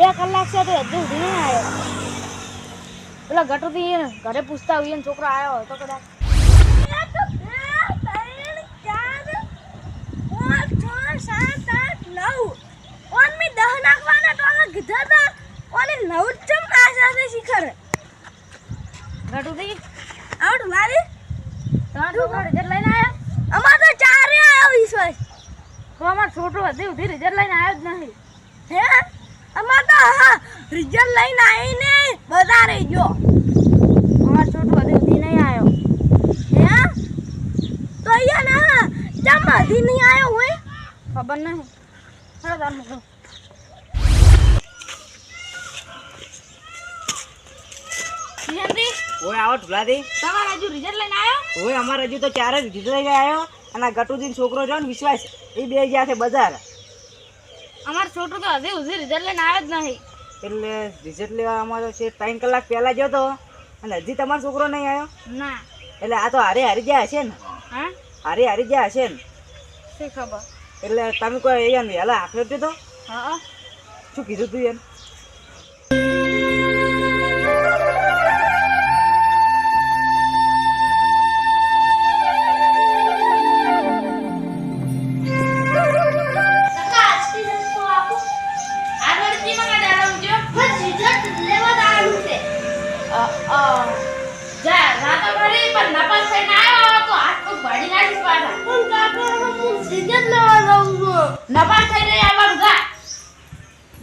બે કલાક છે તો હજુ સુધી નહીં આવ્યો પેલા એને ઘરે પૂછતા હોય એને છોકરો આવ્યો હતો કદાચ ગટુથી તમારો છોકરો રિઝલ્ટ લઈને આવ્યો તો અમારો છોટો હજી ઉઠી રિઝલ્ટ લઈને આવ્યો જ નહીં. રિઝલ્ટ લઈને આવીને બધા રહી ગયો. અમારો છોટો હજી નહીં આવ્યો. હે? તો અહીંયા ના ચમ હજી નહીં આવ્યો હોય? ખબર નહીં. તાર ઓય આવો ઢુલાથી તમારા હજુ રિઝલ્ટ લઈને આવ્યો? ઓય અમારે હજુ તો ચાર જ જીત લઈ આવ્યો. અને ગટુદીન છોકરો છે ને વિશ્વાસ એ બે ગયા છે બજાર. અમારો છોટું તો હજી સુધી રિઝલ્ટ લઈને આવ્યો જ નહીં. એટલે રિઝલ્ટ લેવા અમારો છે ત્રણ કલાક પહેલા ગયો તો અને હજી તમારો છોકરો નહીં આવ્યો? ના. એટલે આ તો હારે હારી ગયા હશે ને? હા? હારે હારી ગયા હશે ને? શું ખબર? એટલે તમે કોઈ એને વહેલા આપ્યો તો હા. શું કીધું તું એને પણ નપાસ આવ્યો તો હાથ પગ ભાડી નાખીશ પાછા નપાસ થઈને આવવાનું જા.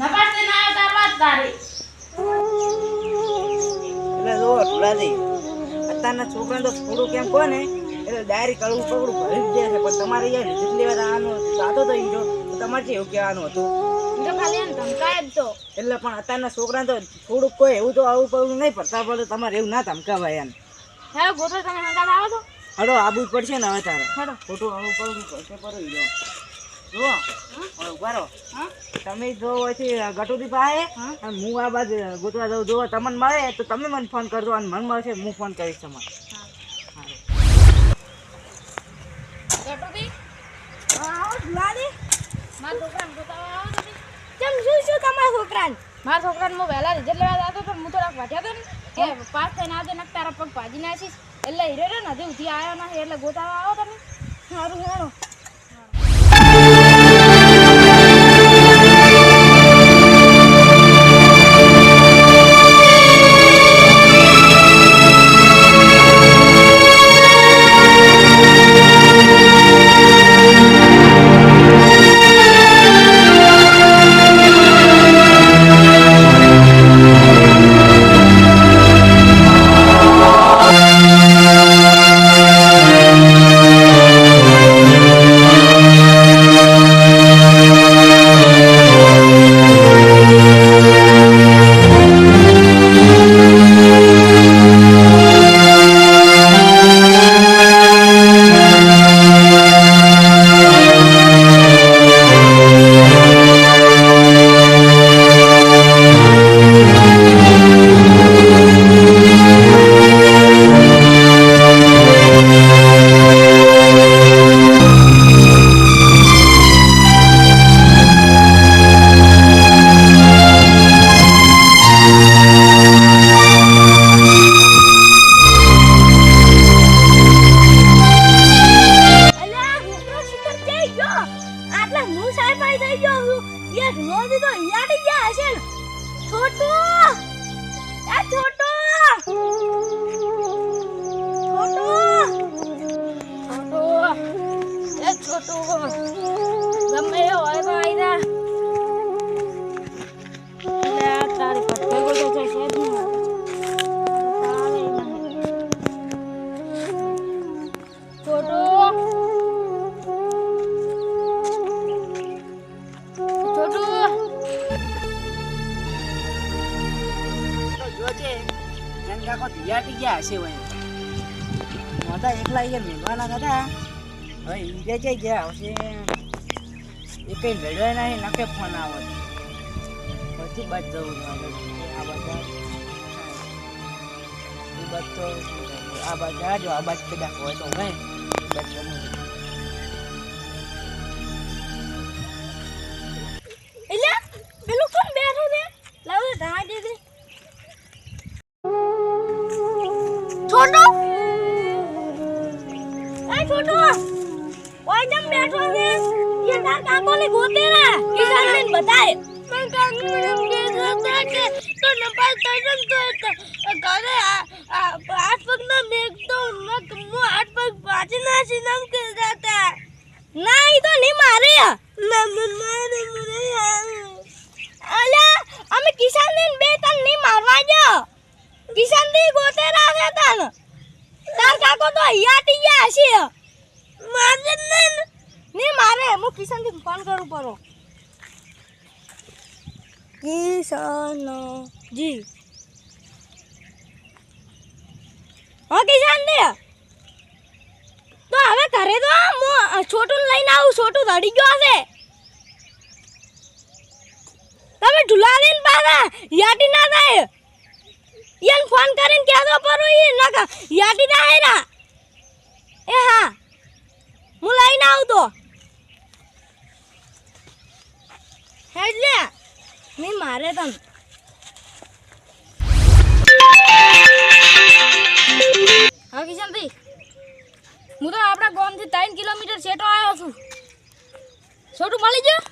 નપાસ થઈને આવ્યો તાર વાત તારી. એટલે જો ઢુલાથી અત્યારના છોકરાને તો થોડું કેમ કહો ને? એટલે ડાયરેક્ટ કરવું પકડું ભરી જ છે પણ તમારે યાર રિઝલ્ટ લેવા જવાનું સાતો તો તમારે કેવું કહેવાનું હતું. તો ખાલી એને ધમકાય જ તો. એટલે પણ અત્યારના છોકરાને તો થોડુંક કોઈ એવું તો આવું પડવું નહીં પડતા પડે તમારે એવું ના ધમકાવાય એમ. હે ગોતો તમે હંગાત આવો તો હડો આબુ પડશે ને હવે તારે. હેડો. ખોટું આવું પડવું પડશે પડવું જો જુઓ. ઊભા રહો. હા? તમે જો પછી ગટુરી પાસે. અને હું આ બાજુ ગોતવા જાઉં જો તમને મળે તો તમે મને ફોન કરજો અને મને મળશે હું ફોન કરીશ તમારે. ગટુથી આવો ઢુલાડી. મારા દુકાન ગોતાવા આવો. ચમ શું તમારા છોકરાને? મારા છોકરાને હું વહેલા રિઝલ્ટ લેવા જતો પણ હું થોડાક વાટ્યા હતો ને. કે પાસ થઈને આવજો ને તારા પગ ભાજી નાખીશ. એટલે હીરો ને હજી ઉઠી આવ્યો નથી એટલે ગોતાવા આવો તમે સારું હેડો કાકો ગયા હશે ભાઈ મોટા એકલા અહીંયા મેળવાના હતા. હવે ઈજે જઈ ગયા હશે એ કઈ લડ્યા નહીં નકે ફોન આવે. પછી બચ જવું આ બધા. બચ તો આ બધા જો આ બચ કદાચ હોય તો હું બચવાનું છોટો? એ છોટો, ઓય જમ બેઠો છે? એ તાર કાકોલી ગોતે રે. ઈશાન ને બતાય. મન કાકોલી ગોતે હતા કે તો નપાલ તજમ તો ઘરે આઠ પગ ના મેઘ તો મત મો આઠ પગ પાછી ના સીનામ કે જાતા ના, ઈ તો ની મારે. ના મારે મને અલા અમે કિસાન ને બે તનની મારવા જાઓ કિસાનથી ગોતે રાખે તન તાર કાકો તો હૈયાટી ગયા છે મારે ને. મારે, હું કિશનથી ફોન કરું પરો. કિશન જી. હા કિશન ને તો હવે ઘરે તો હું છોટું લઈને આવું, છોટું રડી ગયો છે તમે ઢુલા દઈને પાછા યાટી ના થાય. ઈયન ફોન કરીને કહેતો પરો એ નકા યાદી ના હેરા એ હા, હું લઈને આવતો તો. હેડ લે નહીં મારે તમ હા, કિશનભાઈ, હું તો આપણા ગામથી ત્રણ કિલોમીટર છેટો આવ્યો છું. છોટું મળી ગયો?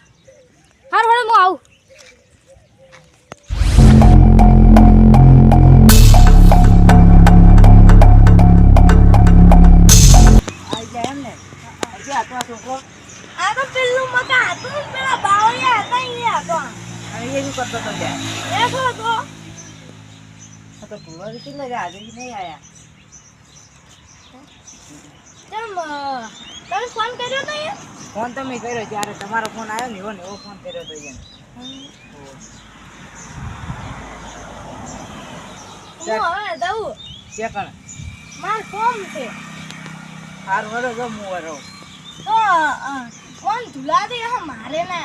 આજે બી નહીં આયા તેમ તમે ફોન કર્યો તો એ ફોન તમે કર્યો ત્યારે તમારો ફોન આવ્યો ને એવો ને એવો ફોન કર્યો હતો એને હું હવે દઉં સેકન્ડ માર ફોન છે હાર વડો જો હું વડો તો અ, ધુલા દે મારે ને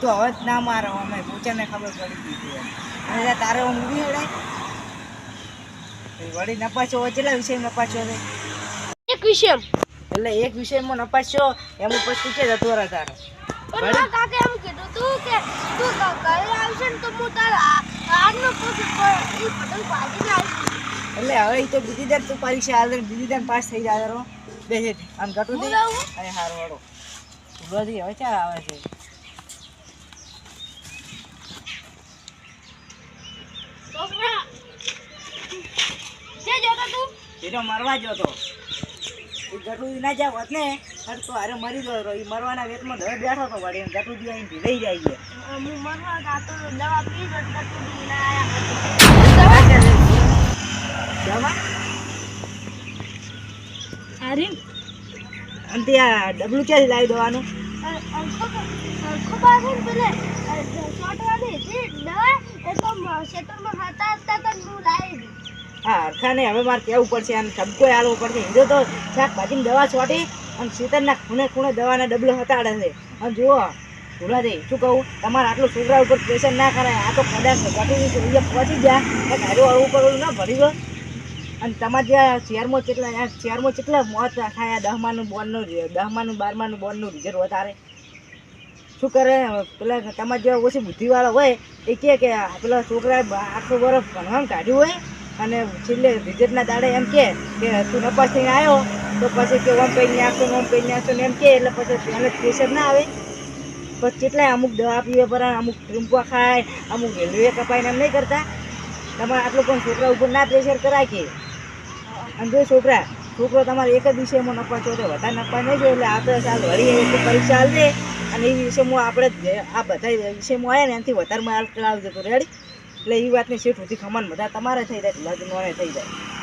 તો હવે જ ના મારો અમે પૂછાને ખબર પડી ગઈ તારે હું એ વળી નપાસો કેટલા વિષય નપાસો છે? એક વિષય એટલે એક વિષયમાં નપાસો એમ ઉપર પૂછે જતો રહે. તારો પણ કાકે એમ કીધું તું કે તું આવશે ને તો હું તારા આજનો પતંગ એટલે હવે તો બીજી દર તું પરીક્ષા હાલ બીજી દર પાસ થઈ જાય બે આમ ઘટું દે? અને હાર. ભૂલોથી હવે ક્યાં આવે છે છોકરા જે જોતો તું એ તો મરવા જતો એ ગટુજી ના જાય હોત ને અરે તો અરે મરી ગયો હતો એ મરવાના વેતમાં હવે બેઠો તો વળી અને ગટુજી આઈને ભીલાઈ જાય છે. હું મરવા ગાતો તો દવા પી ગયો તો ના આયા દવા અરે અને ત્યાં ડબલું ક્યાંથી લાવી દેવાનું સરખો પાસે ને પેલે શોર્ટ વાળી હતી દવા એ તો ખેતરમાં હતા હતા તો હું લાવી દી હા હરખાને હવે મારે કહેવું પડશે અને ઠપકો આલવો પડશે. હિન્દુ તો શાકભાજીની દવા છોટી અને શીતળના ખૂણે ખૂણે દવાના ડબલો હતાડે છે. અને જુઓ ભૂલાથી શું કહું? તમારે આટલું છોકરા ઉપર પ્રેશર ના કરાય. આ તો કદાચ ઘટી અહીંયા પહોંચી ગયા એ ગાડીઓ ઉપર ઓલું ના ભરી ગયો અને તમારે જ્યાં શહેરમાં કેટલા શહેરમાં કેટલા મોત થાય દહમાનું બોર્ડનું દહમાનું, બારમાનું બોર્ડનું રિઝર્વ વધારે. શું કરે? પેલા તમારે જેવા ઓછી બુદ્ધિવાળા હોય, એ કહે કે પેલા છોકરાએ આખું વર્ષ ભણવાનું કાઢ્યું હોય અને છેલ્લે રિઝલ્ટના દાડે એમ કે કે તું નપાસ થઈને આવ્યો, તો પછી કે ઓમ કઈ નાખશો ઓમ કઈ નાખશો ને એમ કે, એટલે પછી પહેલે પ્રેશર ના આવે. પછી કેટલાય અમુક દવા પીવે પર અમુક ટ્રીમ્પા ખાય, અમુક રેલવે કપાઈને એમ નહીં કરતા. તમારે આટલું પણ છોકરા ઉપર ના પ્રેશર કરાય કે? અને જો છોકરા, છોકરો તમારે એક જ વિષયમાં નફા છો તો વધારે નફા નહીં જોઈએ એટલે આપણે સાલ વળી પરીક્ષા હાલ અને એ વિષયમાં આપણે આ બધા વિષયમાં આવ્યા ને એનાથી વધારે માર્ક લાવજો તો રેડી એટલે એ વાતની સીટ સુધી ખમણ બધા તમારે થઈ જાય લગ્નોને થઈ જાય.